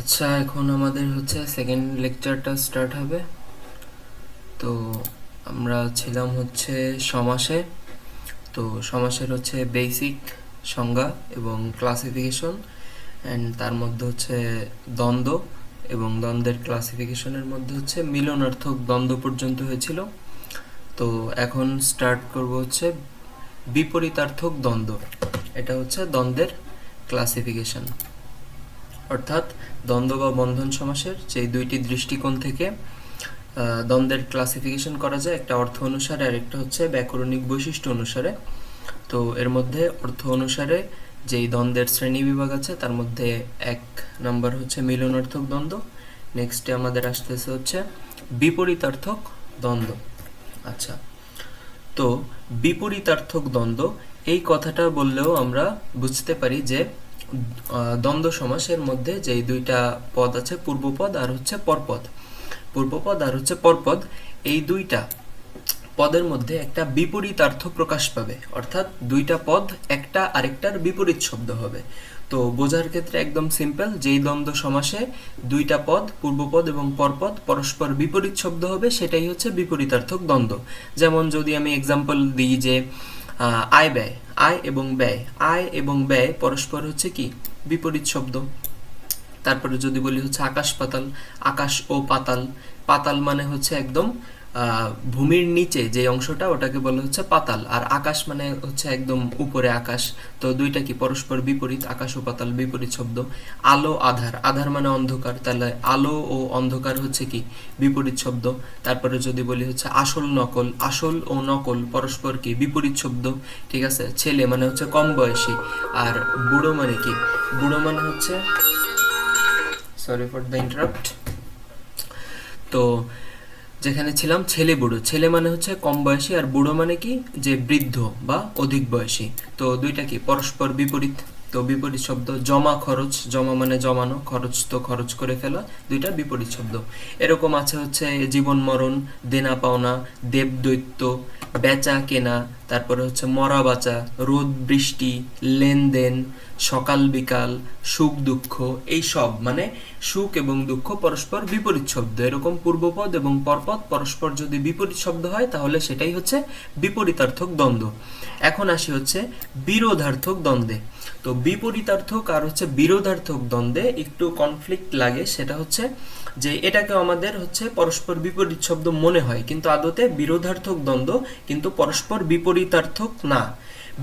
আচ্ছা এখন আমাদের হচ্ছে সেকেন্ড লেকচারটা স্টার্ট হবে। তো আমরা ছিলাম হচ্ছে সমাসে। তো সমাসের হচ্ছে বেসিক সংজ্ঞা এবং ক্লাসিফিকেশন অ্যান্ড তার মধ্যে হচ্ছে দ্বন্দ্ব এবং দ্বন্দ্বের ক্লাসিফিকেশনের মধ্যে হচ্ছে মিলনার্থক দ্বন্দ্ব পর্যন্ত হয়েছিল। তো এখন স্টার্ট করব হচ্ছে বিপরীতার্থক দ্বন্দ্ব। এটা হচ্ছে দ্বন্দ্বের ক্লাসিফিকেশন অর্থাৎ দ্বন্দ্ব বা বন্ধন সমাসের যে দুইটি দৃষ্টিকোণ থেকে দ্বন্দ্বের ক্লাসিফিকেশন করা যায়, একটা অর্থ অনুসারে আর একটা হচ্ছে ব্যাকরণিক বৈশিষ্ট্য অনুসারে। তো এর মধ্যে অর্থ অনুসারে যেই দ্বন্দ্বের শ্রেণি বিভাগ আছে, তার মধ্যে এক নাম্বার হচ্ছে মিলনার্থক দ্বন্দ্ব নেক্সটে আমাদের আসতেছে হচ্ছে বিপরীতার্থক দ্বন্দ্ব। আচ্ছা তো বিপরীতার্থক দ্বন্দ্ব, এই কথাটা বললেও আমরা বুঝতে পারি যে দ্বন্দ্ব সমাসের মধ্যে যেই দুইটা পদ আছে, পূর্বপদ আর হচ্ছে পরপদ। পূর্বপদ আর হচ্ছে পরপদ, এই দুইটা পদের মধ্যে একটা বিপরীতার্থ প্রকাশ পাবে। অর্থাৎ দুইটা পদ একটা আরেকটার বিপরীত শব্দ হবে। তো বোঝার ক্ষেত্রে একদম সিম্পল, যেই দ্বন্দ্ব সমাসে দুইটা পদ, পূর্বপদ এবং পরপদ পরস্পর বিপরীত শব্দ হবে, সেটাই হচ্ছে বিপরীতার্থক দ্বন্দ্ব। যেমন যদি আমি এক্সাম্পল দিই যে আয় ব্যয়, আয় এবং ব্যয়, আয় এবং ব্যয় পরস্পর হচ্ছে কি? বিপরীত শব্দ। তারপরে যদি বলি হচ্ছে আকাশ পাতাল, আকাশ ও পাতাল। পাতাল মানে হচ্ছে একদম ভূমির নিচে যে অংশটা, ওটাকে বলা হচ্ছে পাতাল। আর আকাশ মানে হচ্ছে একদম উপরে আকাশ। তো দুইটা কি, পরস্পর বিপরীত, আকাশ ও পাতাল বিপরীত শব্দ। আলো, আধার। আধার মানে অন্ধকার। তাহলে আলো ও অন্ধকার হচ্ছে কি? বিপরীত শব্দ। তারপরে যদি বলি হচ্ছে আসল নকল। আসল ও নকল পরস্পর কি? বিপরীত শব্দ। ঠিক আছে? ছেলে মানে হচ্ছে কম বয়সী। আর বুড়ো মানে কি? বুড়ো মানে হচ্ছে সরি ফর দ্য ইন্টারাপ্ট তো যেখানে ছিলাম ছেলে বুড়ো। ছেলে মানে হচ্ছে কম বয়সী আর বুড়ো মানে কি? যে বৃদ্ধ বা অধিক বয়সী। তো দুইটা কি? পরস্পর বিপরীত? তো বিপরীত শব্দ জমা খরচ, জমা মানে জমানো, খরচ তো খরচ করে ফেলা, দুইটা বিপরীত শব্দ। এরকম আছে হচ্ছে জীবন মরণ, দেনা পাওনা, দেব দৈত্য, বেচা কেনা, তারপরে হচ্ছে মরা বাঁচা, রোদ বৃষ্টি, লেনদেন, সকাল বিকাল, সুখ দুঃখ, এই সব মানে সুখ এবং দুঃখ পরস্পর বিপরীত শব্দ। এরকম পূর্বপদ এবং পরপদ পরস্পর যদি বিপরীত শব্দ হয়, তাহলে সেটাই হচ্ছে বিপরীতার্থক দ্বন্দ্ব। এখন আসি হচ্ছে বিরোধার্থক দ্বন্দ্বে। তো বিপরীতার্থক আর হচ্ছে বিরোধার্থক দ্বন্দ্বে একটু কনফ্লিক্ট লাগে, সেটা হচ্ছে যে এটাকে আমাদের হচ্ছে পরস্পর বিপরীত শব্দ মনে হয়, কিন্তু আদতে বিরোধার্থক দ্বন্দ্ব কিন্তু পরস্পর বিপরীতার্থক না।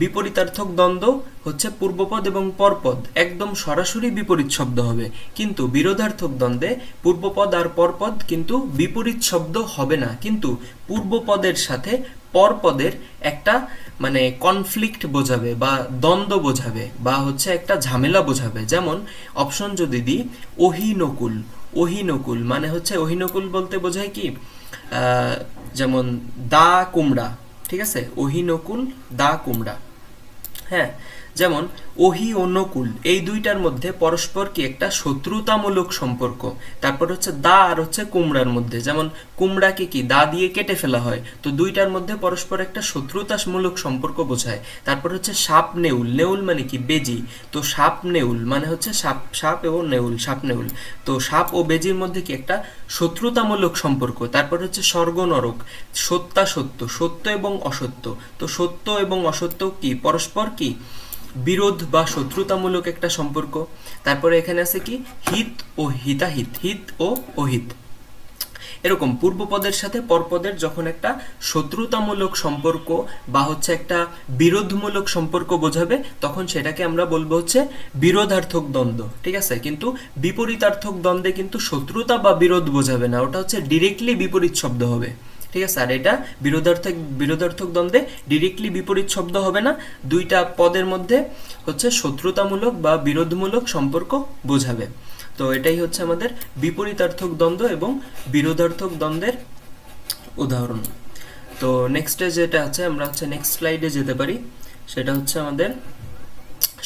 বিপরীতার্থক দ্বন্দ্ব হচ্ছে পূর্বপদ এবং পরপদ, একদম সরাসরি বিপরীত শব্দ হবে। কিন্তু বিরোধার্থক দ্বন্দ্বে পূর্বপদ আর পরপদ কিন্তু বিপরীত শব্দ হবে না। কিন্তু পূর্বপদের সাথে পরপদের একটা মানে কনফ্লিক্ট বোঝাবে বা দ্বন্দ্ব বোঝাবে বা হচ্ছে একটা ঝামেলা বোঝাবে। যেমন অপশন যদি দিই, অহিনকুল অহিনকুল মানে হচ্ছে অহিনকুল বলতে বোঝায় কি? যেমন দা কুমড়া, ঠিক আছে? অহিনকুল দা কুমড়া। হ্যাঁ? যেমন, ওহি ও নকুল, এই দুইটার মধ্যে পরস্পর কি একটা শত্রুতামূলক সম্পর্ক। তারপর হচ্ছে দা আর হচ্ছে কুমড়ার মধ্যে। যেমন, কুমড়াকে কি দা দিয়ে কেটে ফেলা হয়? তো দুইটার মধ্যে পরস্পর একটা শত্রুতামূলক সম্পর্ক বোঝায়। তারপর হচ্ছে সাপ নেউল নেউল মানে কি? বেজি। তো সাপ নেউল মানে হচ্ছে সাপ সাপ এবং নেউল, সাপ নেউল। তো সাপ ও বেজির মধ্যে কি একটা শত্রুতামূলক সম্পর্ক। তারপর হচ্ছে স্বর্গ নরক সত্যাসত্য সত্য এবং অসত্য। তো সত্য এবং অসত্য কি? পরস্পর কি? বিরোধ বা শত্রুতামূলক একটা সম্পর্ক। তারপরে এখানে আছে কি? হিত ও হিতাহিত। হিত ও অহিত। এরকম পূর্বপদের সাথে পরপদের যখন একটা শত্রুতামূলক সম্পর্ক বা হচ্ছে একটা বিরোধমূলক সম্পর্ক বোঝাবে, তখন সেটাকে আমরা বলব হচ্ছে বিরোধার্থক দ্বন্দ্ব। ঠিক আছে? কিন্তু বিপরীতার্থক দ্বন্দ্বে কিন্তু শত্রুতা বা বিরোধ বোঝাবে না। ওটা হচ্ছে ডিরেক্টলি বিপরীত শব্দ হবে। ঠিক আছে আর এটা বিরোধার্থক বিরোধার্থক দ্বন্দ্বে ডিরেক্টলি বিপরীত শব্দ হবে না। দুইটা পদের মধ্যে হচ্ছে শত্রুতামূলক বা বিরোধমূলক সম্পর্ক বোঝাবে। তো এটাই হচ্ছে আমাদের বিপরীতার্থক দ্বন্দ্ব এবং বিরোধার্থক দ্বন্দ্বের উদাহরণ। তো নেক্সটে যেটা আছে, আমরা হচ্ছে নেক্সট স্লাইডে যেতে পারি। সেটা হচ্ছে আমাদের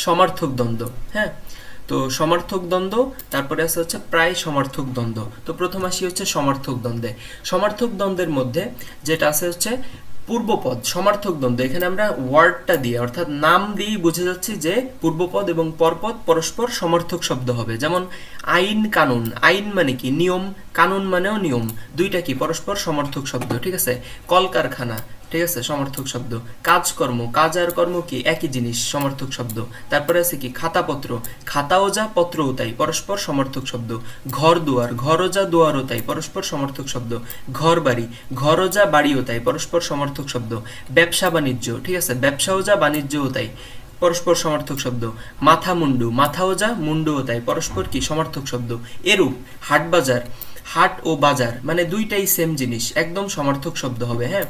সমার্থক দ্বন্দ্ব হ্যাঁ? তো সমার্থক দ্বন্দ্ব, তারপরে আছে হচ্ছে প্রায় সমার্থক দ্বন্দ্ব। তো প্রথম আসি হচ্ছে সমার্থক দ্বন্দ্বে। সমার্থক দ্বন্দ্বের মধ্যে যেটা আছে হচ্ছে পূর্বপদ, সমার্থক দ্বন্দ্ব। এখানে আমরা ওয়ার্ডটা দিয়ে, অর্থাৎ নাম দিয়েই বুঝে যাচ্ছি যে পূর্বপদ এবং পরপদ পরস্পর সমর্থক শব্দ হবে। যেমন আইন কানুন, আইন মানে কি? নিয়ম, কানুন মানেও নিয়ম। দুইটা কি? পরস্পর সমর্থক শব্দ, ঠিক আছে? কলকারখানা ঠিক আছে, সমর্থক শব্দ। কাজকর্ম, কাজ আর কর্ম কি একই জিনিস? সমর্থক শব্দ। তারপরে আছে কি? খাতাপত্র। খাতাও যা, পত্রও তাই, পরস্পর সমর্থক শব্দ। ঘর দুয়ার, ঘরও যা, দুয়ারও তাই, পরস্পর সমর্থক শব্দ। ঘর বাড়ি, ঘরও যা, বাড়িও তাই, পরস্পর সমর্থক শব্দ। ব্যবসা বাণিজ্য, ঠিক আছে? ব্যবসাও যা, বাণিজ্যও তাই, পরস্পর সমর্থক শব্দ। মাথা মুন্ডু, মাথাও যা, মুন্ডুও তাই, পরস্পর কি? সমর্থক শব্দ। এরূপ, হাট বাজার, হাট ও বাজার মানে দুইটাই সেম জিনিস, একদম সমর্থক শব্দ হবে হ্যাঁ?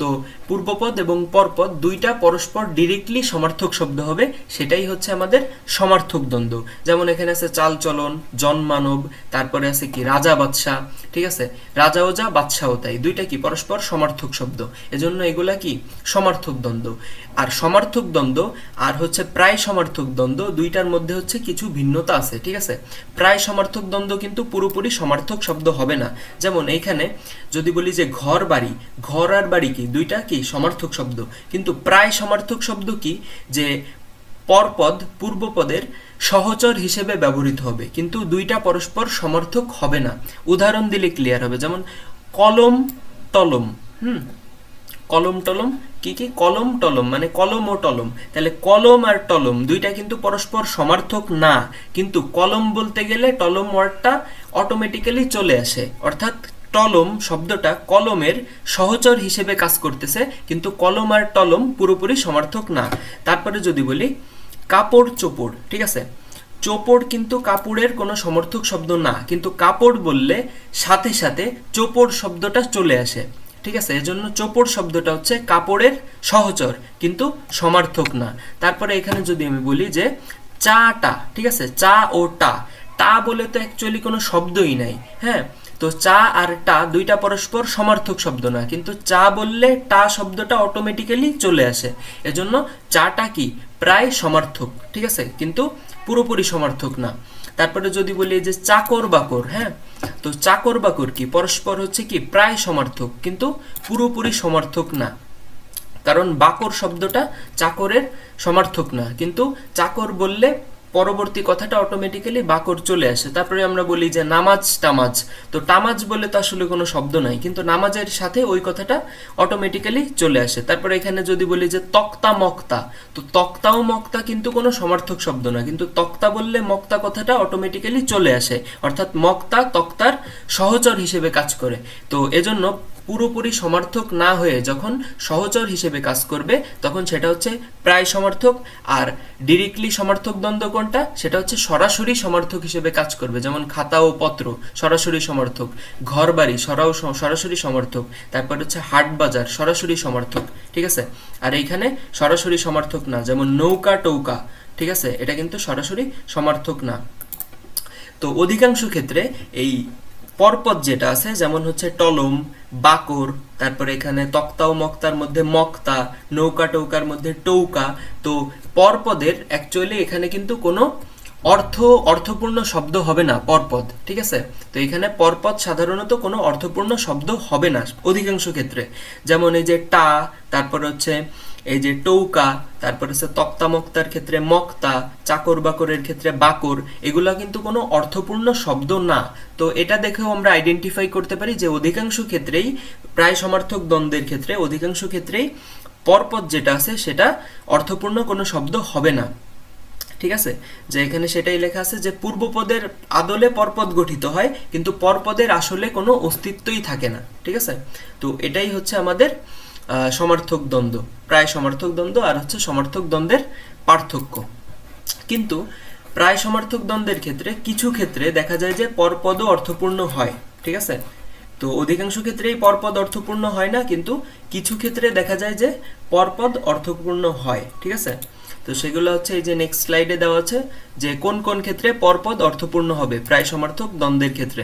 তো পূর্বপদ এবং পরপদ দুইটা পরস্পর ডিরেক্টলি সমার্থক শব্দ হবে, সেটাই হচ্ছে আমাদের সমার্থক দ্বন্দ্ব। যেমন এখানে আছে চালচলন জনমানব তারপরে আছে কি রাজা বাদশাহ, ঠিক আছে? রাজাও যা বাদশাও তাই। দুইটা কি পরস্পর সমার্থক শব্দ। এজন্য এগুলা কি? সমার্থক দ্বন্দ্ব। আর সমার্থক দ্বন্দ্ব আর হচ্ছে প্রায় সমার্থক দ্বন্দ্ব দুইটার মধ্যে হচ্ছে কিছু ভিন্নতা আছে, ঠিক আছে? প্রায় সমার্থক দ্বন্দ্ব কিন্তু পুরোপুরি সমার্থক শব্দ হবে না। যেমন এইখানে যদি বলি যে ঘর বাড়ি ঘর আর বাড়ি কি? দুইটা কি? সমার্থক শব্দ। কিন্তু প্রায় সমার্থক শব্দ কি? যে পরপদ পূর্বপদের সহচর হিসেবে ব্যবহৃত হবে। কিন্তু দুইটা পরস্পর সমর্থক হবে না। উদাহরণ দিলে ক্লিয়ার হবে। যেমন কলম টলম হুম? কলম টলম? কি কি? কলম টলম। মানে কলম ও টলম। তাহলে কলম আর টলম দুইটা কিন্তু পরস্পর সমার্থক না। কিন্তু কলম বলতে গেলে টলম ওয়ার্ডটা অটোমেটিক্যালি চলে আসে। অর্থাৎ টলম শব্দটা কলমের সহচর হিসেবে কাজ করতেছে, কিন্তু কলম আর টলম পুরোপুরি সমার্থক না। তারপরে যদি বলি, কাপড় চোপড়, ঠিক আছে? চোপড় কিন্তু কাপড়ের কোনো সমর্থক শব্দ না, কিন্তু কাপড় বললে সাথে সাথে চোপড় শব্দটা চলে আসে, ঠিক আছে? এজন্য চোপড় শব্দটা হচ্ছে কাপড়ের সহচর, কিন্তু সমার্থক না। তারপরে এখানে যদি আমি বলি যে, চাটা, ঠিক আছে? চা ও টা। টা বলে তো অ্যাকচুয়ালি কোনো শব্দই নাই হ্যাঁ? তো চা আর টা দুইটা পরস্পর সমার্থক শব্দ না কিন্তু চা বললে টা শব্দটা অটোমেটিক্যালি চলে আসে। এজন্য চাটা কি? প্রায় সমার্থক, ঠিক আছে? কিন্তু পুরোপুরি সমার্থক না। তারপরে যদি বলি যে চাকর বাকর হ্যাঁ? তো চাকর বাকর কি? পরস্পর হচ্ছে কি? প্রায় সমার্থক, কিন্তু পুরোপুরি সমার্থক না। কারণ বাকর শব্দটা চাকরের সমার্থক না, কিন্তু চাকর বললে পরবর্তী কথাটা অটোমেটিক্যালি বাকর চলে আসে। তারপরে আমরা বলি যে নামাজ টামাজ তো টামাজ বলে তো আসলে কোনো শব্দ নাই, কিন্তু নামাজের সাথে ওই কথাটা অটোমেটিক্যালি চলে আসে। তারপরে এখানে যদি বলি যে তক্তা, মক্তা। তো তক্তা ও মক্তা কিন্তু কোনো সমার্থক শব্দ না, কিন্তু তক্তা বললে মক্তা কথাটা অটোমেটিক্যালি চলে আসে। অর্থাৎ মক্তা তক্তার সহচর হিসেবে কাজ করে। তো এজন্য পুরোপুরি সমার্থক না হয়ে যখন সহচর হিসেবে কাজ করবে, তখন সেটা হচ্ছে প্রায় সমার্থক। আর ডিরেক্টলি সমার্থক দ্বন্দ্ব কোনটা? সেটা হচ্ছে সরাসরি সমার্থক হিসেবে কাজ করবে, যেমন খাতা ও পত্র, সরাসরি সমর্থক। ঘর বাড়ি সরাও সরাসরি সমর্থক। তারপর হচ্ছে হাট বাজার, সরাসরি সমর্থক, ঠিক আছে? আর এইখানে সরাসরি সমর্থক না, যেমন নৌকা, টৌকা, ঠিক আছে? এটা কিন্তু সরাসরি সমর্থক না। তো অধিকাংশ ক্ষেত্রে এই পরপদ যেটা আছে, যেমন হচ্ছে টলম, বাকর, তারপরে এখানে তক্তা ও মক্তার মধ্যে মক্তা, নৌকা টৌকার মধ্যে টৌকা। তো পরপদের অ্যাকচুয়ালি এখানে কিন্তু কোনো অর্থ, অর্থপূর্ণ শব্দ হবে না পরপদ, ঠিক আছে? তো এখানে পরপদ সাধারণত কোনো অর্থপূর্ণ শব্দ হবে না অধিকাংশ ক্ষেত্রে। যেমন এই যে টা, তারপর হচ্ছে এই যে টৌকা, তারপর হচ্ছে তক্তা মক্তার ক্ষেত্রে মক্তা, চাকর বাকরের ক্ষেত্রে বাকর, এগুলা কিন্তু কোনো অর্থপূর্ণ শব্দ না। তো এটা দেখেও আমরা আইডেন্টিফাই করতে পারি যে অধিকাংশ ক্ষেত্রেই, প্রায় সমার্থক দ্বন্দ্বের ক্ষেত্রে অধিকাংশ ক্ষেত্রেই পরপদ যেটা আছে সেটা অর্থপূর্ণ কোনো শব্দ হবে না। ঠিক আছে? যে এখানে সেটাই লেখা আছে যে পূর্বপদের আদলে পরপদ গঠিত হয়, কিন্তু পরপদের আসলে কোনো অস্তিত্বই থাকে না। ঠিক আছে? তো এটাই হচ্ছে আমাদের সমার্থক দ্বন্দ্ব। প্রায় সমার্থক দ্বন্দ্ব আর হচ্ছে সমার্থক দ্বন্দ্বের পার্থক্য। কিন্তু প্রায় সমার্থক দ্বন্দ্বের ক্ষেত্রে কিছু ক্ষেত্রে দেখা যায় যে পরপদও অর্থপূর্ণ হয়, ঠিক আছে? তো অধিকাংশ ক্ষেত্রেই পরপদ অর্থপূর্ণ হয় না, কিন্তু কিছু ক্ষেত্রে দেখা যায় যে পরপদ অর্থপূর্ণ হয়, ঠিক আছে? তো সেগুলো হচ্ছে এই যে নেক্সট স্লাইডে দেওয়া আছে যে কোন কোন ক্ষেত্রে পরপদ অর্থপূর্ণ হবে, প্রায় সমার্থক দ্বন্দ্বের ক্ষেত্রে।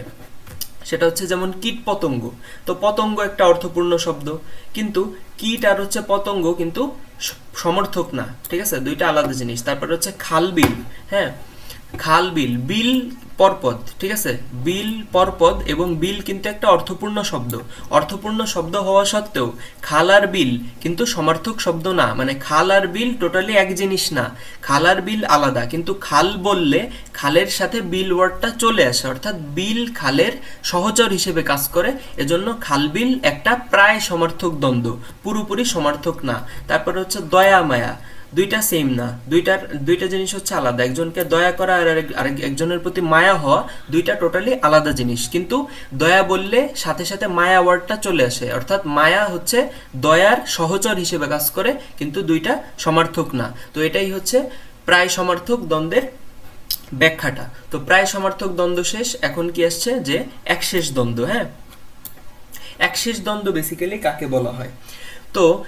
সেটা হচ্ছে যেমন কীট পতঙ্গ। তো পতঙ্গ একটা অর্থপূর্ণ শব্দ। কিন্তু কীট আর হচ্ছে পতঙ্গ কিন্তু সমর্থক না, ঠিক আছে? দুইটা আলাদা জিনিস। তারপরে হচ্ছে খালবিল হ্যাঁ? খাল, বিল। বিল পরপদ, ঠিক আছে? বিল পরপদ এবং বিল কিন্তু একটা অর্থপূর্ণ শব্দ। অর্থপূর্ণ শব্দ হওয়া সত্ত্বেও খাল আর বিল কিন্তু সমার্থক শব্দ না। মানে খাল আর বিল টোটালি এক জিনিস না। খাল আর বিল আলাদা। কিন্তু খাল বললে খালের সাথে বিল ওয়ার্ডটা চলে আসে। অর্থাৎ বিল খালের সহচর হিসেবে কাজ করে। এজন্য খাল বিল একটা প্রায় সমার্থক দ্বন্দ্ব। পুরোপুরি সমার্থক না। তারপরে হচ্ছে দয়া মায়া। দুইটা সেম না। দুইটার, দুইটা জিনিস হচ্ছে আলাদা। একজনকে দয়া করা আর আরেক- একজনের প্রতি মায়া হওয়া দুইটা টোটালি আলাদা জিনিস। কিন্তু দয়া বললে সাথে সাথে মায়া ওয়ার্ডটা চলে আসে। অর্থাৎ মায়া হচ্ছে দয়ার সহচর হিসেবে কাজ করে, কিন্তু দুইটা সমার্থক না। তো এটাই হচ্ছে প্রায় সমার্থক দ্বন্দ্বের ব্যাখ্যাটা। তো প্রায় সমার্থক দ্বন্দ্ব শেষ। এখন কি আসছে? যে একশেষ দ্বন্দ্ব হ্যাঁ? একশেষ দ্বন্দ্ব বেসিক্যালি কাকে বলা হয়? তো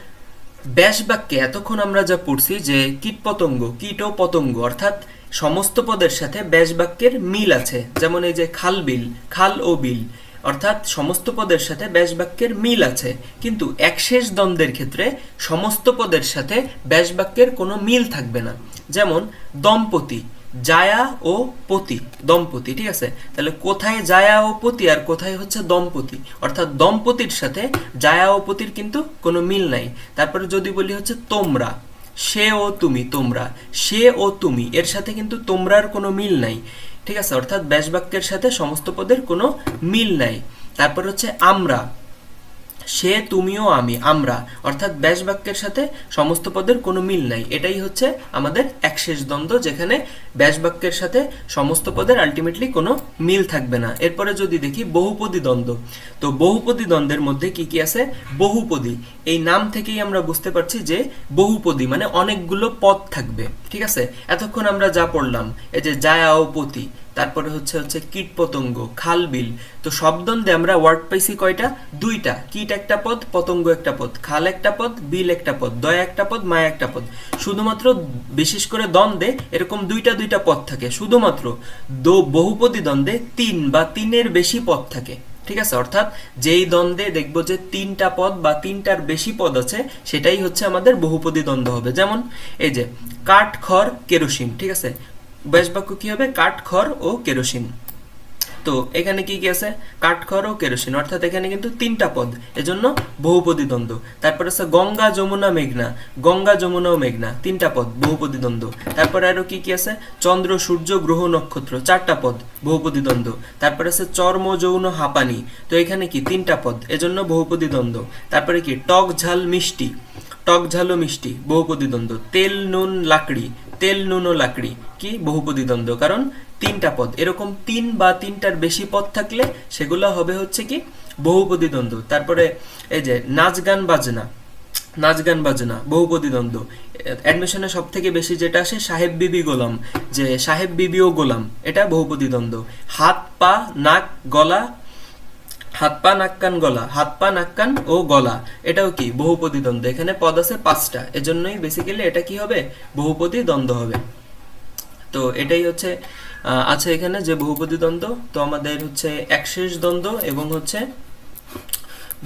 ব্যাস বাক্যে এতক্ষণ আমরা যা পড়ছি যে কীটপতঙ্গ কীট ও পতঙ্গ অর্থাৎ সমস্ত পদের সাথে ব্যাস বাক্যের মিল আছে। যেমন এই যে খাল বিল, খাল ও বিল, অর্থাৎ সমস্ত পদের সাথে ব্যাস বাক্যের মিল আছে। কিন্তু একশেষ দ্বন্দ্বের ক্ষেত্রে সমস্ত পদের সাথে ব্যাস বাক্যের কোনো মিল থাকবে না। যেমন দম্পতি জায়া ও পতি, দম্পতি, ঠিক আছে? তাহলে কোথায় জায়া ও পতি আর কোথায় হচ্ছে দম্পতি? অর্থাৎ দম্পতির সাথে জায়া ও পতির কিন্তু কোনো মিল নাই। তারপরে যদি বলি হচ্ছে তোমরা, সে ও তুমি, তোমরা, সে ও তুমি, এর সাথে কিন্তু তোমরার কোনো মিল নাই। ঠিক আছে? অর্থাৎ ব্যাস বাক্যের সাথে সমস্ত পদের কোনো মিল নাই। তারপর হচ্ছে আমরা সে, তুমিও, আমি, আমরা। অর্থাৎ ব্যাস বাক্যের সাথে সমস্ত পদের কোনো মিল নাই। এটাই হচ্ছে আমাদের একশেষ দ্বন্দ্ব, যেখানে ব্যাস বাক্যের সাথে সমস্ত পদের আলটিমেটলি কোনো মিল থাকবে না। এরপরে যদি দেখি বহুপদী দ্বন্দ্ব, তো বহুপদী দ্বন্দ্বের মধ্যে কি কি আছে? বহুপদী। এই নাম থেকেই আমরা বুঝতে পারছি যে বহুপদী মানে অনেকগুলো পদ থাকবে। ঠিক আছে? এতক্ষণ আমরা যা পড়লাম, এই যে জায়া ও পতি তারপরে হচ্ছে হচ্ছে কীট পতঙ্গ খাল বিল তো সব দ্বন্দ্বে আমরা ওয়ার্ড পাইছি কয়টা? দুইটা। কীট একটা পদ, পতঙ্গ একটা পদ, খাল একটা পদ, বিল একটা পদ, দয়া একটা পদ, মায়া একটা পদ। শুধুমাত্র বিশেষ করে দ্বন্দ্বে এরকম দুইটা দুইটা পদ থাকে। শুধুমাত্র দো বহুপদী দ্বন্দ্বে তিন বা তিনের বেশি পদ থাকে। ঠিক আছে? অর্থাৎ যেই দ্বন্দ্বে দেখব যে তিনটা পদ বা তিনটার বেশি পদ আছে, সেটাই হচ্ছে আমাদের বহুপদী দ্বন্দ্ব হবে। যেমন এই যে কাঠ খড় কেরোসিন, ঠিক আছে? ব্যাস বাক্য কি হবে? কাঠ, খড় ও কেরোসিন। তো এখানে কি কি আছে? কাঠখড় ও কেরোসিন। অর্থাৎ এখানে কিন্তু তিনটা পদ। এজন্য বহুপদী দ্বন্দ্ব তারপর আছে গঙ্গা, যমুনা, মেঘনা। গঙ্গা, যমুনা ও মেঘনা। তিনটা পদ বহুপদী দ্বন্দ্ব তারপরে আরও কি কি আছে? চন্দ্র, সূর্য, গ্রহ, নক্ষত্র। চারটা পদ বহুপদী দ্বন্দ্ব তারপরে আছে চর্ম, যৌন, হাঁপানি। তো এখানে কি? তিনটা পদ। এজন্য বহুপদী দ্বন্দ্ব তারপরে কি? টক ঝাল মিষ্টি। টক ঝাল ও মিষ্টি বহুপদী দ্বন্দ্ব তেল, নুন, লাকড়ি। তেল, নুন লাকড়ি। কি? বহুপদী দ্বন্দ্ব কারণ তিনটা পদ। এরকম তিন বা তিনটার বেশি পদ থাকলে সেগুলো হবে হচ্ছে কি? বহুপদী দ্বন্দ্ব তারপরে এই যে নাচ গান বাজনা। নাচ গান বাজনা বহুপদী দ্বন্দ্ব অ্যাডমিশনে সব থেকে বেশি যেটা আসে, সাহেব বিবি গোলাম। যে সাহেব বিবি ও গোলাম, এটা বহুপদী দ্বন্দ্ব হাত, পা, নাক, গলা হাত পা, নাক, কান, গলা। হাত পা, নাক, কান ও গলা। এটাও কি? বহুপদী দ্বন্দ্ব এখানে পদ আছে পাঁচটা। এজন্যই বেসিক্যালি এটা কি হবে? বহুপদী দ্বন্দ্ব হবে। তো এটাই হচ্ছে আছে এখানে যে বহুপদী দ্বন্দ্ব তো আমাদের হচ্ছে এক শেষ দ্বন্দ্ব এবং হচ্ছে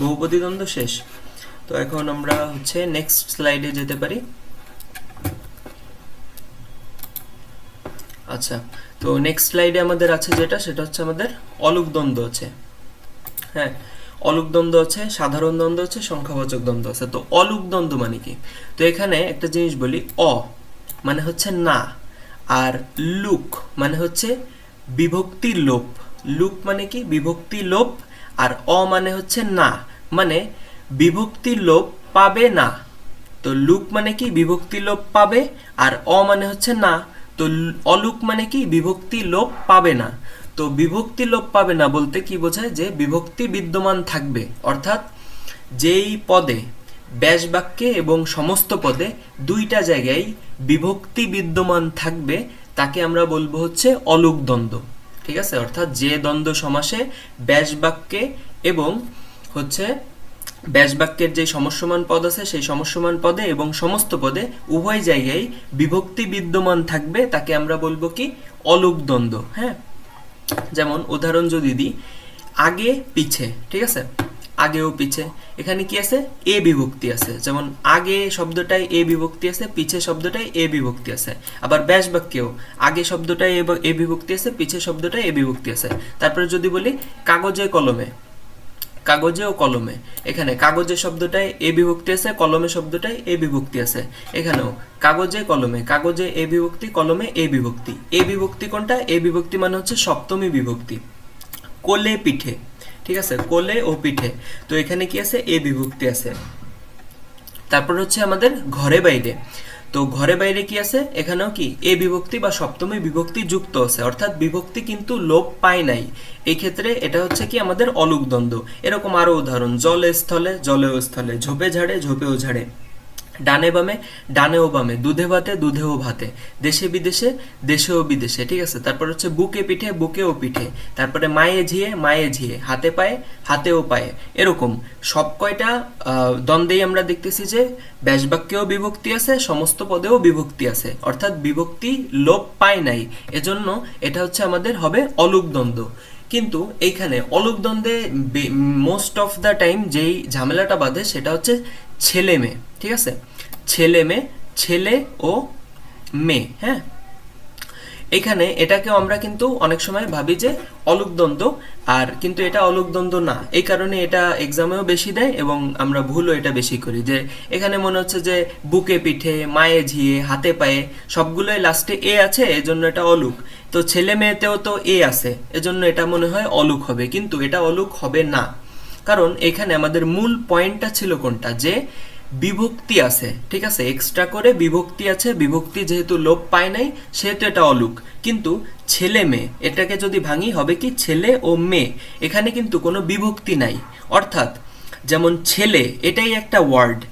বহুপদী দ্বন্দ্ব শেষ। তো এখন আমরা হচ্ছে নেক্সট স্লাইডে যেতে পারি। আচ্ছা তো নেক্সট স্লাইডে আমাদের আছে যেটা? সেটা হচ্ছে আমাদের অলুক দ্বন্দ্ব আছে। হ্যাঁ অলুক দ্বন্দ্ব আছে, সাধারণ দ্বন্দ্ব আছে, সংখ্যাবাচক দ্বন্দ্ব আছে। তো অলুক দ্বন্দ্ব মানে কি? তো এখানে একটা জিনিস বলি, অ মানে হচ্ছে না, আর লুক মানে হচ্ছে বিভক্তি লোপ। লুক মানে কি? বিভক্তি লোপ, আর অ মানে হচ্ছে না। মানে বিভক্তি লোপ পাবে না। তো লুক মানে কি? বিভক্তি লোপ পাবে, আর অ মানে হচ্ছে না। তো অলুক মানে কি? বিভক্তি লোপ পাবে না। তো বিভক্তি লোপ পাবে না বলতে কি বোঝায় যে বিভক্তি বিদ্যমান থাকবে। অর্থাৎ যেই পদে ব্যাস বাক্যে এবং সমস্ত পদে দুইটা জায়গায় বিভক্তি বিদ্যমান থাকবে, তাকে আমরা বলব হচ্ছে অলুক দ্বন্দ্ব। ঠিক আছে? অর্থাৎ যে দ্বন্দ্ব সমাসে ব্যাস বাক্যে এবং হচ্ছে ব্যাস বাক্যের যে সমস্যমান পদ আছে, সেই সমস্যমান পদে এবং সমস্ত পদে উভয় জায়গায় বিভক্তি বিদ্যমান থাকবে, তাকে আমরা বলব কি? অলুক দ্বন্দ্ব। হ্যাঁ? যেমন উদাহরণ যদি দিই, আগে পিছে, ঠিক আছে? আগেও পিছে। এখানে কি আছে? এ বিভক্তি আছে। যেমন আগে শব্দটাই এ বিভক্তি আছে, পিছে শব্দটাই এ বিভক্তি আছে। আবার ব্যাস বাক্যেও, আগে শব্দটাই এ বিভক্তি আছে, পিছে শব্দটাই এ বিভক্তি আছে। তারপরে যদি বলি, কাগজে কলমে কাগজে ও কলমে। এখানে কাগজে শব্দটায় এ বিভক্তি আছে, কলমে শব্দটায় এ বিভক্তি আছে। এখানেও কাগজে কলমে, কাগজে এ বিভক্তি, কলমে এ বিভক্তি। এ বিভক্তি কোনটা? এ বিভক্তি মানে হচ্ছে সপ্তমী বিভক্তি। কোলে পিঠে, ঠিক আছে? কোলে ও পিঠে। তো এখানে কি আছে? এ বিভক্তি আছে। তারপর হচ্ছে আমাদের ঘরে বাইরে। তো ঘরে বাইরে কি আছে? এখানেও কি? এ বিভক্তি বা সপ্তমী বিভক্তি যুক্ত আছে। অর্থাৎ বিভক্তি কিন্তু লোপ পায় নাই। এই ক্ষেত্রে এটা হচ্ছে কি আমাদের অলুক দ্বন্দ্ব এরকম আরও উদাহরণ, জলে স্থলে, জলেও স্থলে, ঝোপে ঝাড়ে, ঝোপেও ঝাড়ে। ডানে বামে, ডানেও বামে, দুধে ভাতে, দুধেও ভাতে, দেশে বিদেশে, দেশেও বিদেশে, ঠিক আছে? তারপর হচ্ছে বুকে পিঠে, বুকেও পিঠে, তারপরে মায়ে ঝিয়ে মায়ে ঝিয়ে, হাতে পায়ে, হাতেও পায়ে, এরকম। সব কয়টা দ্বন্দ্বেই আমরা দেখতেছি যে ব্যাসবাক্যেও বিভক্তি আছে, সমস্ত পদেও বিভক্তি আছে। অর্থাৎ বিভক্তি লোপ পায় নাই। এজন্য এটা হচ্ছে আমাদের হবে অলুক দ্বন্দ্ব। কিন্তু এইখানে অলুক দ্বন্দ্বে মোস্ট অফ দ্য টাইম যেই ঝামেলাটা বাঁধে সেটা হচ্ছে ছেলে মেয়ে, ঠিক আছে? ছেলে মেয়ে, ছেলে ও মেয়ে হ্যাঁ? এখানে এটাকেও আমরা কিন্তু অনেক সময় ভাবি যে অলুকদ্বন্দ্ব, আর কিন্তু এটা অলুকদ্বন্দ্ব না। এই কারণে এটা এক্সামেও বেশি দেয় এবং আমরা ভুলও এটা বেশি করি যে এখানে মনে হচ্ছে যে বুকে পিঠে, মায়ে ঝিয়ে, হাতে পায়ে সবগুলোই লাস্টে এ আছে, এজন্য এটা অলুক। তো ছেলে মেয়েতেও তো এ আছে, এজন্য এটা মনে হয় অলুক হবে, কিন্তু এটা অলুক হবে না। কারণ এখানে আমাদের মূল পয়েন্টটা ছিল কোনটা? যে বিভক্তি আছে, ঠিক আছে? এক্সট্রা করে বিভক্তি আছে, বিভক্তি যেহেতু লোপ পায় নাই, সেহেতু এটা অলুক। কিন্তু ছেলে মেয়ে, এটাকে যদি ভাঙি, হবে কি ছেলে ও মেয়ে। এখানে কিন্তু কোনো বিভক্তি নাই। অর্থাৎ যেমন ছেলে, এটাই একটা ওয়ার্ড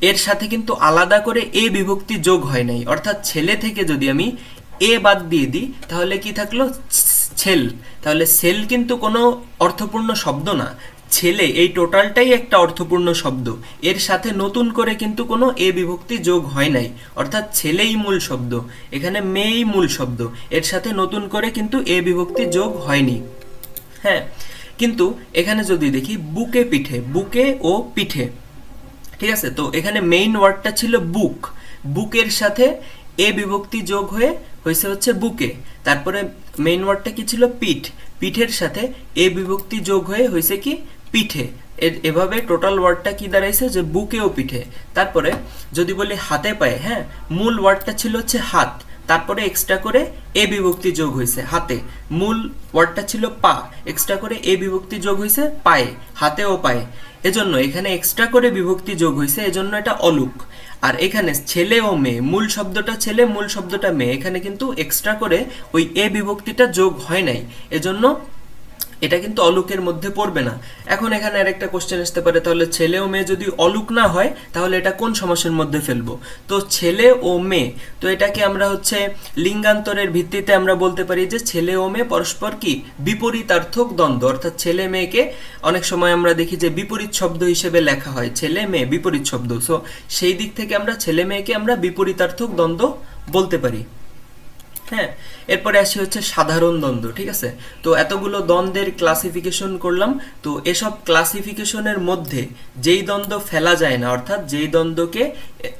এর সাথে কিন্তু আলাদা করে এ বিভক্তি যোগ হয় নাই। অর্থাৎ ছেলে থেকে যদি আমি এ বাদ দিয়ে দিই, তাহলে কি থাকল? ছেল। তাহলে সেল কিন্তু কোনো অর্থপূর্ণ শব্দ না। ছেলে, এই টোটালটাই একটা অর্থপূর্ণ শব্দ। এর সাথে নতুন করে কিন্তু কোনো এ বিভক্তি যোগ হয় নাই। অর্থাৎ ছেলেই মূল শব্দ, এখানে মেয়েই মূল শব্দ। এর সাথে নতুন করে কিন্তু এ বিভক্তি যোগ হয়নি। হ্যাঁ কিন্তু এখানে যদি দেখি, বুকে পিঠে, বুকে ও পিঠে। ঠিক আছে, তো এখানে মেইন ওয়ার্ডটা ছিল বুক বুকের সাথে এ বিভক্তি যোগ হয়ে হয়েছে হচ্ছে বুকে। তারপরে মেইন ওয়ার্ডটা কি ছিল? পিঠ। পিঠের সাথে এ বিভক্তি যোগ হয়ে হয়েছে কি? পিঠে। এভাবে টোটাল ওয়ার্ডটা কি দাঁড়াইছে যে বুকে ও পিঠে। তারপরে যদি বলি হাতে পায়ে হ্যাঁ মূল ওয়ার্ডটা ছিল হচ্ছে হাত। তারপরে এক্সট্রা করে এ বিভক্তি যোগ হয়েছে হাতে। মূল ওয়ার্ডটা ছিল পা। এক্সট্রা করে এ বিভক্তি যোগ হয়েছে পায়ে, হাতে ও পায়ে। এজন্য এখানে এক্সট্রা করে বিভক্তি যোগ হয়েছে এজন্য এটা অলুক। আর এখানে ছেলে ও মেয়ে, মূল শব্দটা ছেলে, মূল শব্দটা মেয়ে। এখানে কিন্তু এক্সট্রা করে ওই এ বিভক্তিটা যোগ হয় নাই। এজন্য এটা কিন্তু অলুকের মধ্যে পড়বে না। এখন এখানে আরেকটা কোশ্চেন আসতে পারে, তাহলে ছেলে ও মেয়ে যদি অলুক না হয়, তাহলে এটা কোন সমাসের মধ্যে ফেলব? তো ছেলে ও মেয়ে, তো এটাকে আমরা হচ্ছে লিঙ্গান্তরের ভিত্তিতে আমরা বলতে পারি যে ছেলে ও মেয়ে পরস্পর কি বিপরীতার্থক দ্বন্দ্ব? অর্থাৎ ছেলে মেয়েকে অনেক সময় আমরা দেখি যে বিপরীত শব্দ হিসেবে লেখা হয়, ছেলে মেয়ে বিপরীত শব্দ। সো সেই দিক থেকে আমরা ছেলে মেয়েকে আমরা বিপরীতার্থক দ্বন্দ্ব বলতে পারি। হ্যাঁ এরপরে আসি হচ্ছে সাধারণ দ্বন্দ্ব, ঠিক আছে? তো এতগুলো দ্বন্দ্বের ক্লাসিফিকেশন করলাম, তো এসব ক্লাসিফিকেশনের মধ্যে যেই দ্বন্দ্ব ফেলা যায় না, অর্থাৎ যেই দ্বন্দ্বকে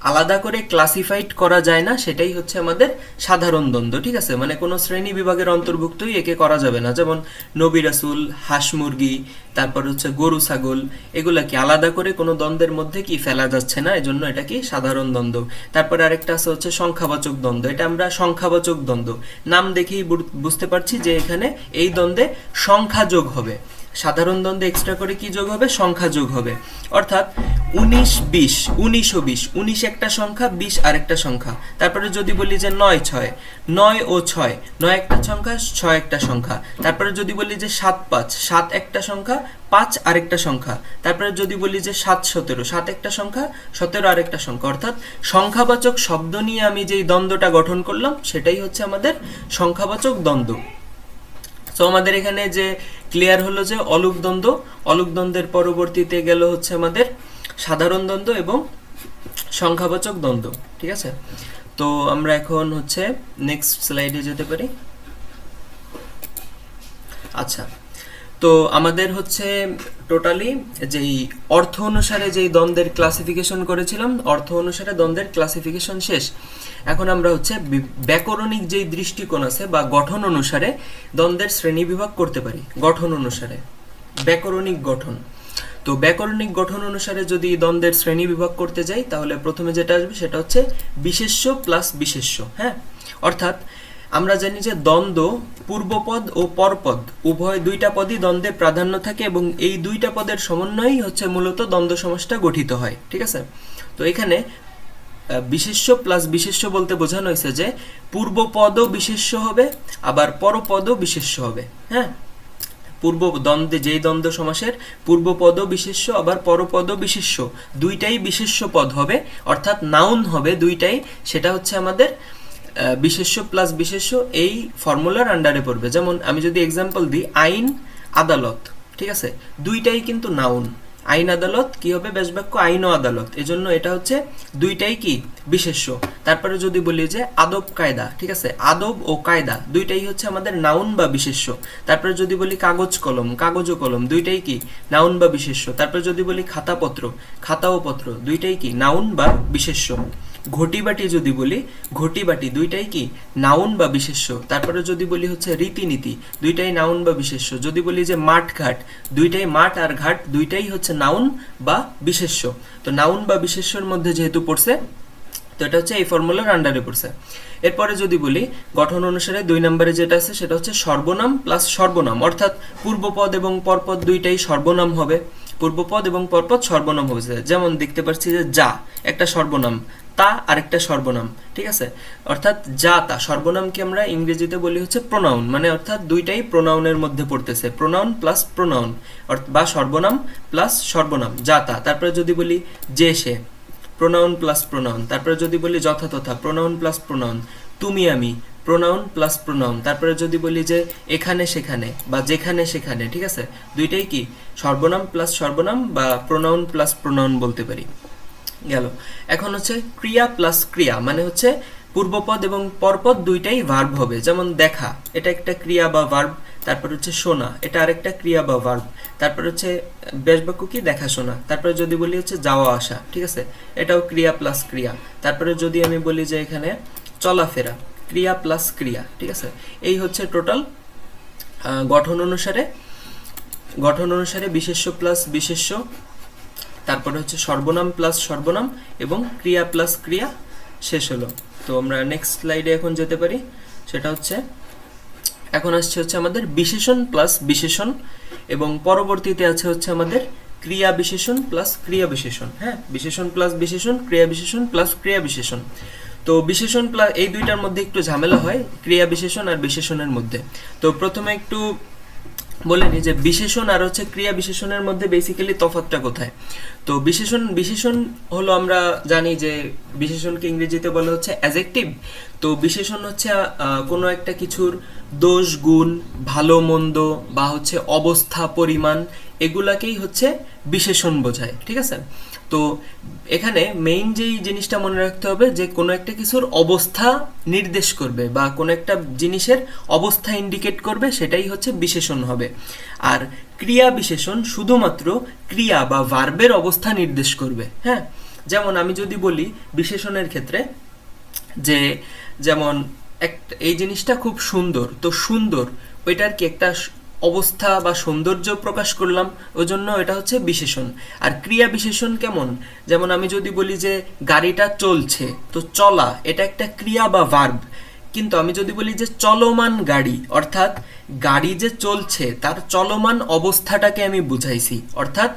আলাদা করে ক্লাসিফাইড করা যায় না, সেটাই হচ্ছে আমাদের সাধারণ দ্বন্দ্ব, ঠিক আছে? মানে কোনো শ্রেণি বিভাগের অন্তর্ভুক্তই একে করা যাবে না। যেমন নবী রাসুল, হাঁস মুরগি, তারপর হচ্ছে গরু, ছাগল, এগুলা কি আলাদা করে কোনো দ্বন্দ্বের মধ্যে কি ফেলা যাচ্ছে না? এজন্য এটা কি সাধারণ দ্বন্দ্ব। তারপরে আরেকটা আছে হচ্ছে সংখ্যাবাচক দ্বন্দ্ব। এটা আমরা সংখ্যাবাচক দ্বন্দ্ব নাম দেখেই বুঝতে পারছি যে এখানে এই দ্বন্দ্বে সংখ্যা যোগ হবে। সাধারণ দ্বন্দ্বে এক্সট্রা করে কি যোগ হবে? সংখ্যা যোগ হবে। অর্থাৎ উনিশ বিশ, উনিশ ও বিশ। উনিশ একটা সংখ্যা, বিশ আরেকটা সংখ্যা। তারপরে যদি বলি যে নয়, ছয়, নয় ও ছয়, নয় একটা সংখ্যা, ছয় একটা সংখ্যা। তারপরে যদি বলি যে সাত, পাঁচ, সাত একটা সংখ্যা, পাঁচ আরেকটা সংখ্যা। তারপরে যদি বলি যে সাত, সতেরো, সাত একটা সংখ্যা, সতেরো আরেকটা সংখ্যা। অর্থাৎ সংখ্যাবাচক শব্দ নিয়ে আমি যেই দ্বন্দ্বটা গঠন করলাম, সেটাই হচ্ছে আমাদের সংখ্যাবাচক দ্বন্দ্ব। সো আমাদের এখানে যে ক্লিয়ার হলো যে অলুক দ্বন্দ্ব, অলুক দ্বন্দ্বের পরবর্তীতে গেল হচ্ছে আমাদের সাধারণ দ্বন্দ্ব এবং সংখ্যাবাচক দ্বন্দ্ব, ঠিক আছে? তো আমরা এখন হচ্ছে নেক্সট স্লাইডে যেতে পারি। আচ্ছা তো আমাদের হচ্ছে টোটালি যেই অর্থ অনুসারে যেই দ্বন্দ্বের ক্লাসিফিকেশন করেছিলাম, অর্থ অনুসারে দ্বন্দ্বের ক্লাসিফিকেশন শেষ। এখন আমরা হচ্ছে ব্যাকরণিক যেই দৃষ্টিকোণ আছে বা গঠন অনুসারে দ্বন্দ্বের শ্রেণি বিভাগ করতে পারি, গঠন অনুসারে। ব্যাকরণিক গঠন। তো ব্যাকরণিক গঠন অনুসারে যদি দ্বন্দ্বের শ্রেণি বিভাগ করতে যাই, তাহলে প্রথমে যেটা আসবে সেটা হচ্ছে বিশেষ্য প্লাস বিশেষ্য হ্যাঁ? অর্থাৎ আমরা জানি যে দ্বন্দ্ব পূর্বপদ ও পরপদ, উভয় দুইটা পদই দ্বন্দ্বে প্রাধান্য থাকে এবং এই দুইটা পদের সমন্বয়ই হচ্ছে মূলত দ্বন্দ্ব সমাজটা গঠিত হয়, ঠিক আছে? তো এখানে বিশেষ্য প্লাস বিশেষ্য বলতে বোঝানো হয়েছে যে পূর্বপদও বিশেষ্য হবে, আবার পরপদও বিশেষ্য হবে হ্যাঁ? পূর্ব দ্বন্দ্বে, যেই দ্বন্দ্ব সমাসের পূর্বপদ বিশেষ্য, আবার পরপদ বিশেষ্য। দুইটাই বিশেষ্য পদ হবে, অর্থাৎ নাউন হবে দুইটাই, সেটা হচ্ছে আমাদের বিশেষ্য প্লাস বিশেষ্য এই ফর্মুলার আন্ডারে পড়বে। যেমন আমি যদি এক্সাম্পল দিই, আইন, আদালত, ঠিক আছে? দুইটাই কিন্তু নাউন আইন আদালত, কি হবে? বেশ বাক্য আইন ও আদালত। এজন্য এটা হচ্ছে দুইটাই কি? বিশেষ্য। তারপরে যদি বলি যে আদব কায়দা, ঠিক আছে? আদব ও কায়দা, দুইটাই হচ্ছে আমাদের নাউন বা বিশেষ্য। তারপরে যদি বলি কাগজ কলম, কাগজ ও কলম, দুইটাই কি? নাউন বা বিশেষ্য। তারপরে যদি বলি খাতাপত্র খাতা ও পত্র, দুইটাই কি? নাউন বা বিশেষ্য। ঘটি বাটি যদি বলি ঘটি বাটি দুইটাই কি? নাউন বা বিশেষ্য। তারপরে যদি বলি হচ্ছে রীতিনীতি, দুইটাই নাউন বা বিশেষ্য। যদি বলি যে মাঠ ঘাট দুইটাই মাঠ আর ঘাট দুইটাই হচ্ছে নাউন বা বিশেষ্য। তো নাউন বা বিশেষ্যর মধ্যে যেহেতু পড়ছে, তো এটা হচ্ছে এই ফর্মুলার আন্ডারে পড়ছে। এরপরে যদি বলি, গঠন অনুসারে দুই নম্বরে যেটা আছে, সেটা হচ্ছে সর্বনাম প্লাস সর্বনাম। অর্থাৎ পূর্বপদ এবং পরপদ দুইটাই সর্বনাম হবে। পূর্বপদ এবং পরপদ সর্বনাম হবে। যেমন দেখতে পাচ্ছি যে যা, একটা সর্বনাম। তা আরেকটা সর্বনাম, ঠিক আছে? অর্থাৎ যা তা সর্বনামকে আমরা ইংরেজিতে বলি হচ্ছে প্রোনাউন মানে অর্থাৎ দুইটাই প্রোনাউনের মধ্যে পড়তেছে প্রোনাউন প্লাস প্রোনাউন বা সর্বনাম প্লাস সর্বনাম যা তা তারপরে যদি বলি যে সে প্রোনাউন প্লাস প্রোনাউন তারপরে যদি বলি যথাতথা প্রোনাউন প্লাস প্রোনাউন তুমি আমি প্রোনাউন প্লাস প্রোনাউন তারপরে যদি বলি যে এখানে সেখানে বা যেখানে সেখানে, ঠিক আছে? দুইটাই কি? সর্বনাম প্লাস সর্বনাম বা প্রোনাউন প্লাস প্রোনাউন বলতে পারি। গেল। এখন হচ্ছে ক্রিয়া প্লাস ক্রিয়া মানে হচ্ছে পূর্বপদ এবং পরপদ দুইটাই ভার্ব হবে। যেমন দেখা, এটা একটা ক্রিয়া বা ভার্ব তারপর হচ্ছে শোনা, এটা আরেকটা ক্রিয়া বা ভার্ব তারপর হচ্ছে বেশবাক্য কি? দেখাশোনা তারপরে যদি বলি হচ্ছে যাওয়া, আসা, ঠিক আছে? এটাও ক্রিয়া প্লাস ক্রিয়া। তারপরে যদি আমি বলি যে এখানে চলাফেরা, ক্রিয়া প্লাস ক্রিয়া, ঠিক আছে? এই হচ্ছে টোটাল গঠন অনুসারে গঠন অনুসারে বিশেষ্য প্লাস বিশেষ্য তারপরে হচ্ছে সর্বনাম প্লাস সর্বনাম এবং ক্রিয়া প্লাস ক্রিয়া শেষ হলো। তো আমরা নেক্সট স্লাইডে এখন যেতে পারি, সেটা হচ্ছে, এখন আসছে হচ্ছে আমাদের বিশেষণ প্লাস বিশেষণ এবং পরবর্তীতে আছে হচ্ছে আমাদের ক্রিয়া বিশেষণ প্লাস ক্রিয়া বিশেষণ। হ্যাঁ বিশেষণ প্লাস বিশেষণ, ক্রিয়া বিশেষণ প্লাস ক্রিয়া বিশেষণ। তো বিশেষণ প্লাস এই দুইটার মধ্যে একটু ঝামেলা হয়, ক্রিয়া বিশেষণ আর বিশেষণের মধ্যে। তো প্রথমে একটু বলে নি যে বিশেষণ আর হচ্ছে ক্রিয়া বিশেষণের মধ্যে বেসিক্যালি তফাতটা কোথায়? তো বিশেষণ বিশেষণ হলো আমরা জানি যে বিশেষণকে ইংরেজিতে বলা হচ্ছে অ্যাজেক্টিভ তো বিশেষণ হচ্ছে কোনো একটা কিছুর দোষ, গুণ, ভালো, মন্দ বা হচ্ছে অবস্থা, পরিমাণ এগুলাকেই হচ্ছে বিশেষণ বোঝায়, ঠিক আছে? তো এখানে মেইন যেই জিনিসটা মনে রাখতে হবে যে কোনো একটা কিছুর অবস্থা নির্দেশ করবে বা কোনো একটা জিনিসের অবস্থা ইন্ডিকেট করবে, সেটাই হচ্ছে বিশেষণ হবে। আর ক্রিয়া বিশেষণ শুধুমাত্র ক্রিয়া বা ভার্বের অবস্থা নির্দেশ করবে হ্যাঁ? যেমন আমি যদি বলি বিশেষণের ক্ষেত্রে যে যেমন এক, এই জিনিসটা খুব সুন্দর, তো সুন্দর, ওইটার কি একটা অবস্থা বা সৌন্দর্য প্রকাশ করলাম ওই জন্য এটা হচ্ছে বিশেষণ। আর ক্রিয়া বিশেষণ কেমন? যেমন আমি যদি বলি যে গাড়িটা চলছে, তো চলা, এটা একটা ক্রিয়া বা ভার্ব কিন্তু আমি যদি বলি যে চলমান গাড়ি, অর্থাৎ গাড়ি যে চলছে, তার চলমান অবস্থাটাকে আমি বুঝাইছি। অর্থাৎ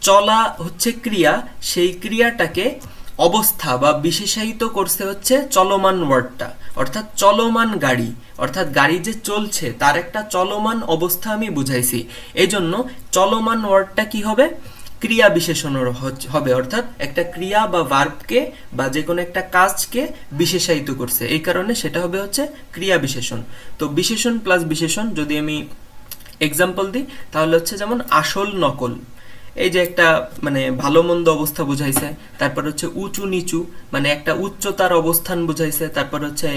চলা হচ্ছে ক্রিয়া, সেই ক্রিয়াটাকে অবস্থা বা বিশেষায়িত করছে হচ্ছে চলমান ওয়ার্ডটা অর্থাৎ চলমান গাড়ি, অর্থাৎ গাড়ি যে চলছে, তার একটা চলমান অবস্থা আমি বুঝাইছি। এই জন্য চলমান ওয়ার্ডটা কি হবে? ক্রিয়া বিশেষণ হবে। অর্থাৎ একটা ক্রিয়া বা ভার্বকে বা যে কোনো একটা কাজকে বিশেষায়িত করছে। এই কারণে সেটা হবে হচ্ছে ক্রিয়া বিশেষণ। তো বিশেষণ প্লাস বিশেষণ যদি আমি এক্সাম্পল দিই, তাহলে হচ্ছে যেমন আসল নকল। এই যে একটা মানে ভালো মন্দ অবস্থা বুঝাইছে, তারপর হচ্ছে উঁচু নিচু মানে একটা উচ্চতার অবস্থান বুঝাইছে, তারপর হচ্ছে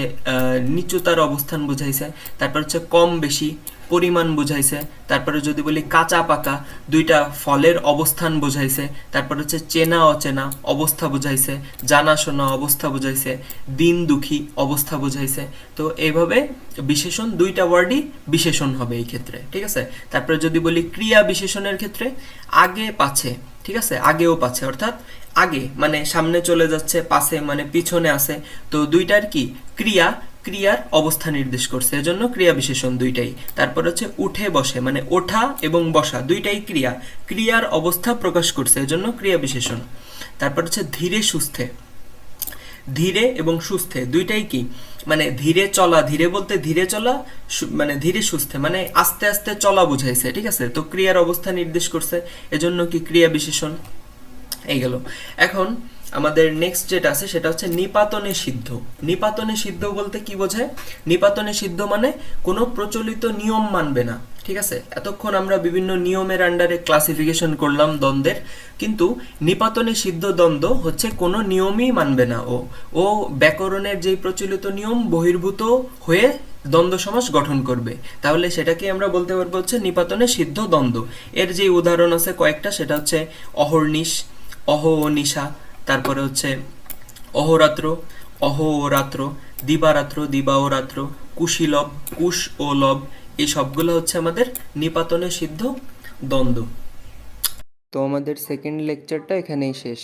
নিচুতার অবস্থান বুঝাইছে, তারপর হচ্ছে কম বেশি পরিমাণ বুঝাইছে, তারপরে যদি বলি কাঁচা পাকা, দুইটা ফলের অবস্থান বুঝাইছে, তারপর হচ্ছে চেনা অচেনা অবস্থা বুঝাইছে, জানাশোনা অবস্থা বুঝাইছে, দিন দুঃখী অবস্থা বুঝাইছে। তো এইভাবে বিশেষণ, দুইটা ওয়ার্ডই বিশেষণ হবে এই ক্ষেত্রে, ঠিক আছে? তারপরে যদি বলি ক্রিয়া বিশেষণের ক্ষেত্রে, আগে পাছে, ঠিক আছে? আগেও পাছে, অর্থাৎ আগে মানে সামনে চলে যাচ্ছে, পাশে মানে পিছনে আছে, তো দুইটার কি? ক্রিয়া ক্রিয়ার অবস্থা নির্দেশ করছে। এজন্য ক্রিয়া বিশেষণ দুইটাই। তারপর হচ্ছে উঠে বসে মানে ওঠা এবং বসা, দুইটাই ক্রিয়া। ক্রিয়ার অবস্থা প্রকাশ করছে, এজন্য ক্রিয়া বিশেষণ। তারপর হচ্ছে ধীরে সুস্থে। ধীরে এবং সুস্থে, দুইটাই কি? মানে ধীরে চলা, ধীরে বলতে ধীরে চলা মানে ধীরে সুস্থে মানে আস্তে আস্তে চলা বুঝাইছে, ঠিক আছে? তো ক্রিয়ার অবস্থা নির্দেশ করছে, এজন্য কি ক্রিয়া বিশেষণ? এই গেল। এখন আমাদের নেক্সট যেটা আছে, সেটা হচ্ছে নিপাতনে সিদ্ধ। নিপাতনে সিদ্ধ বলতে কি বোঝায়? নিপাতনে সিদ্ধ মানে কোনো প্রচলিত নিয়ম মানবে না, ঠিক আছে? এতক্ষণ আমরা বিভিন্ন নিয়মের আন্ডারে ক্লাসিফিকেশন করলাম দ্বন্দ্বের, কিন্তু নিপাতনে সিদ্ধ দ্বন্দ্ব হচ্ছে কোনো নিয়মই মানবে না ও। ও ব্যাকরণের যেই প্রচলিত নিয়ম বহির্ভূত হয়ে দ্বন্দ্ব সমাস গঠন করবে। তাহলে সেটাকে আমরা বলতে পারব হচ্ছে নিপাতনে সিদ্ধ দ্বন্দ্ব। এর যে উদাহরণ আছে কয়েকটা, সেটা হচ্ছে অহর্নিশ অহ নিশা তারপরে হচ্ছে অহরাত্র অহরাত্র, দিবারাত্র দিবা ও কুশ ও লব এই সবগুলো হচ্ছে আমাদের নিপাতনে সিদ্ধ দ্বন্দ্ব। তো আমাদের সেকেন্ড লেকচারটা এখানেই শেষ।